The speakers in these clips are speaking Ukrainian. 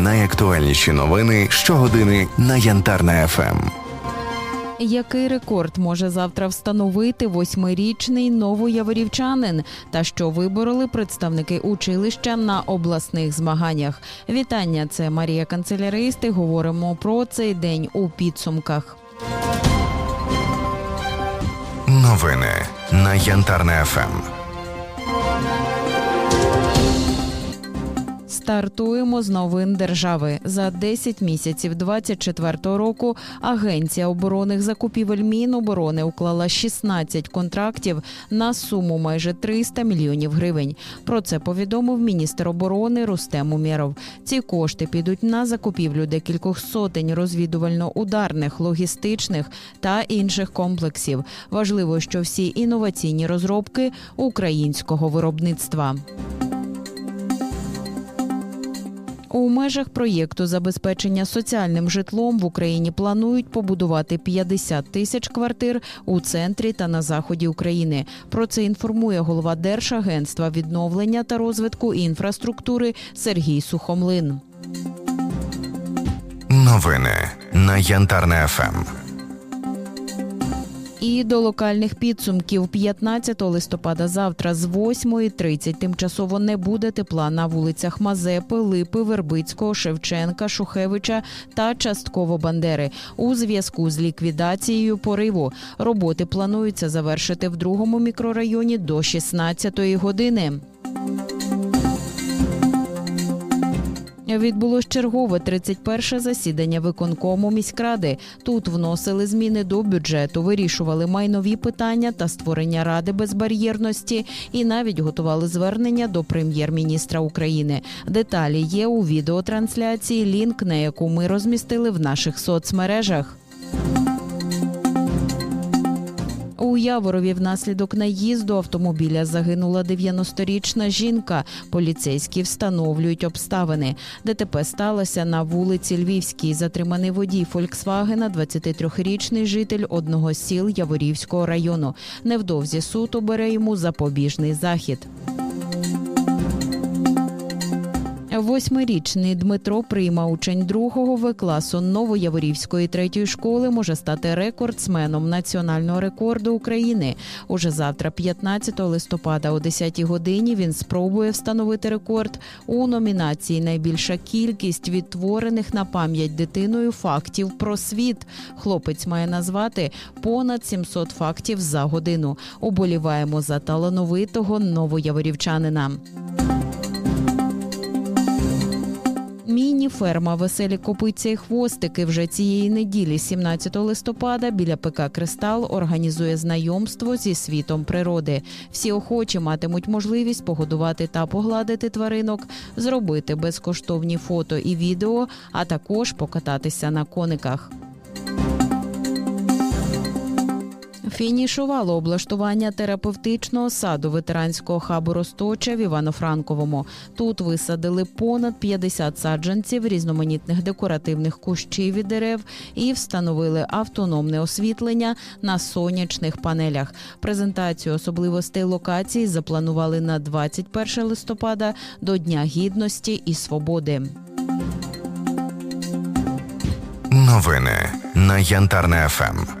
Найактуальніші новини щогодини на Янтарна Ем. ФМ. Який рекорд може завтра встановити восьмирічний новояворівчанин? Та що вибороли представники училища на обласних змаганнях? Вітання, це Марія Канцеляристи. Говоримо про цей день у підсумках. Новини на Янтарна Ем. ФМ. Стартуємо з новин держави. За 10 місяців 24-го року Агенція оборонних закупівель Міноборони уклала 16 контрактів на суму майже 300 мільйонів гривень. Про це повідомив міністр оборони Рустем Умєров. Ці кошти підуть на закупівлю декількох сотень розвідувально-ударних, логістичних та інших комплексів. Важливо, що всі інноваційні розробки українського виробництва. У межах проєкту забезпечення соціальним житлом в Україні планують побудувати 50 тисяч квартир у центрі та на заході України. Про це інформує голова Держагентства відновлення та розвитку інфраструктури Сергій Сухомлин. Новини на Янтарне ФМ. І до локальних підсумків 15 листопада завтра з 8.30 тимчасово не буде тепла на вулицях Мазепи, Липи, Вербицького, Шевченка, Шухевича та частково Бандери у зв'язку з ліквідацією пориву. Роботи планується завершити в другому мікрорайоні до 16-ї години. Відбулось чергове 31 засідання виконкому міськради. Тут вносили зміни до бюджету, вирішували майнові питання та створення ради безбар'єрності, і навіть готували звернення до прем'єр-міністра України. Деталі є у відеотрансляції, лінк на яку ми розмістили в наших соцмережах. Яворові внаслідок наїзду автомобіля загинула 90-річна жінка. Поліцейські встановлюють обставини. ДТП сталося на вулиці Львівській. Затриманий водій Фольксвагена, 23-річний житель одного з сіл Яворівського району. Невдовзі суд обере йому запобіжний захід. Восьмирічний Дмитро Прима, учень другого В класу Новояворівської третьої школи, може стати рекордсменом національного рекорду України. Уже завтра, 15 листопада, о 10 годині, він спробує встановити рекорд у номінації Найбільша кількість відтворених на пам'ять дитиною фактів про світ. Хлопець має назвати понад 700 фактів за годину. Оболіваємо за талановитого новояворівчанина. Міні-ферма Веселі копиці і Хвостики вже цієї неділі, 17 листопада, біля ПК Кристал організує знайомство зі світом природи. Всі охочі матимуть можливість погодувати та погладити тваринок, зробити безкоштовні фото і відео, а також покататися на кониках. Фінішувало облаштування терапевтичного саду ветеранського хабу Росточа в Івано-Франковому. Тут висадили понад 50 саджанців різноманітних декоративних кущів і дерев і встановили автономне освітлення на сонячних панелях. Презентацію особливостей локації запланували на 21 листопада до Дня гідності і свободи. Новини на Янтарна ФМ.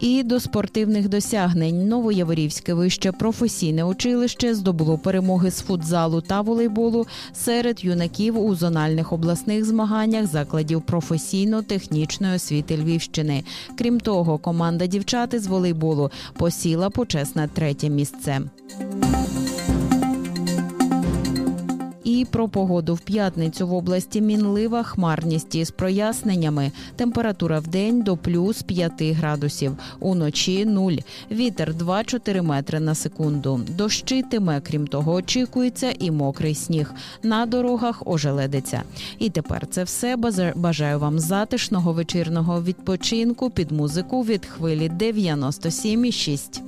І до спортивних досягнень Новояворівське вище професійне училище здобуло перемоги з футзалу та волейболу серед юнаків у зональних обласних змаганнях закладів професійно-технічної освіти Львівщини. Крім того, команда дівчат із волейболу посіла почесне третє місце. Про погоду в п'ятницю в області мінлива хмарність із проясненнями. Температура в день до плюс 5 градусів. Уночі 0. Вітер 2-4 метри на секунду. Дощитиме, крім того, очікується і мокрий сніг. На дорогах ожеледиться. І тепер це все. Бажаю вам затишного вечірного відпочинку під музику від хвилі 97,6.